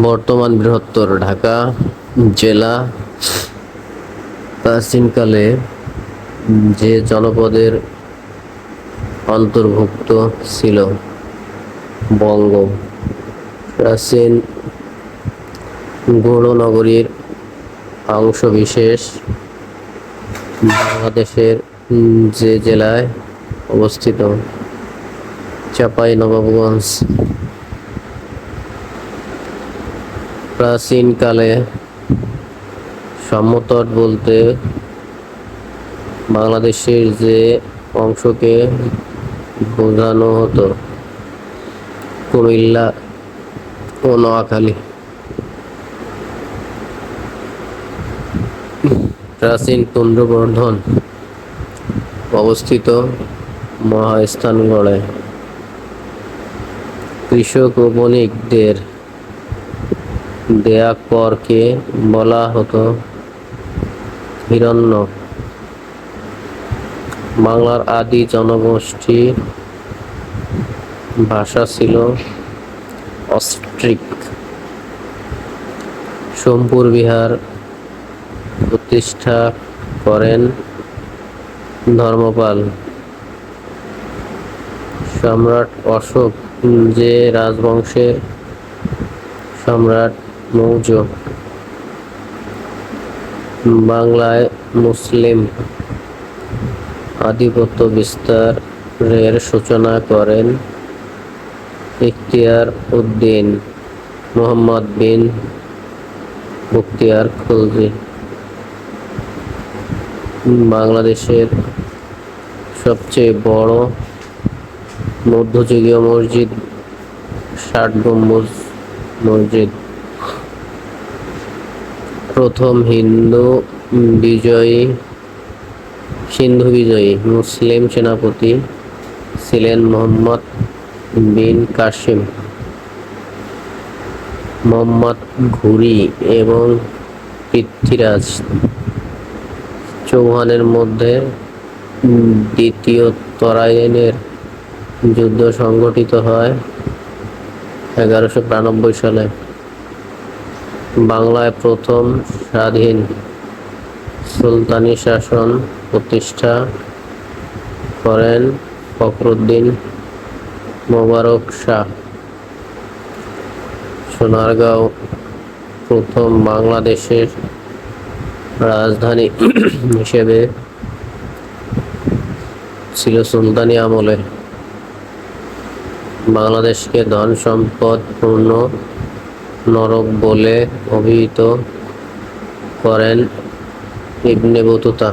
বর্তমান বৃহত্তর ঢাকা জেলা প্রাচীনকালে যে জনপদের অন্তর্ভুক্ত ছিল বঙ্গ। প্রাচীন গৌড় নগরীর অংশবিশেষ বাংলাদেশের যে জেলায় অবস্থিত, চাপাই নবাবগঞ্জ প্রাচীনকালে সমতট বলতে বাংলাদেশের যে অংশকে বোঝানো হতো, কুমিল্লা ও নোয়াখালী। প্রাচীন তুন্দ্রবর্ধন অবস্থিত মহাস্থানগড়ে। কৃষক ও বণিকদের দেয়া করকে বলা হতো হিরণ্য। বাংলার আদি জনগোষ্ঠী ভাষা ছিল অস্ট্রিক। সোমপুর বিহার প্রতিষ্ঠা করেন ধর্মপাল। সম্রাট অশোক যে রাজবংশের সম্রাট মৌর্য বাংলায় মুসলিম আধিপত্য বিস্তারের সূচনা করেন ইখতিয়ার উদ্দিন মোহাম্মদ বিন মুক্তিয়ার খলজি। বাংলাদেশের সবচেয়ে বড় মধ্যযুগীয় মসজিদ ষাট গম্বুজ মসজিদ। প্রথম হিন্দু বিজয়ী, সিন্ধু বিজয়ী, মুসলিম সেনাপতি ছিলেন মোহাম্মদ বিন কাসিম। মোহাম্মদ ঘুরি এবং পৃথ্বীরাজ চৌহানের মধ্যে দ্বিতীয় তরাইনের যুদ্ধ সংঘটিত হয় এগারোশো সালে। বাংলায় প্রথম স্বাধীন সুলতানি শাসন প্রতিষ্ঠা করেন ফখরুদ্দিন মোবারক শাহ। সোনারগাঁও প্রথম বাংলাদেশের রাজধানী হিসেবে ছিল সুলতানি আমলে। বাংলাদেশকে ধন সম্পদ পূর্ণ নরক বলে অভিহিত করেন ইবনে বতুতা।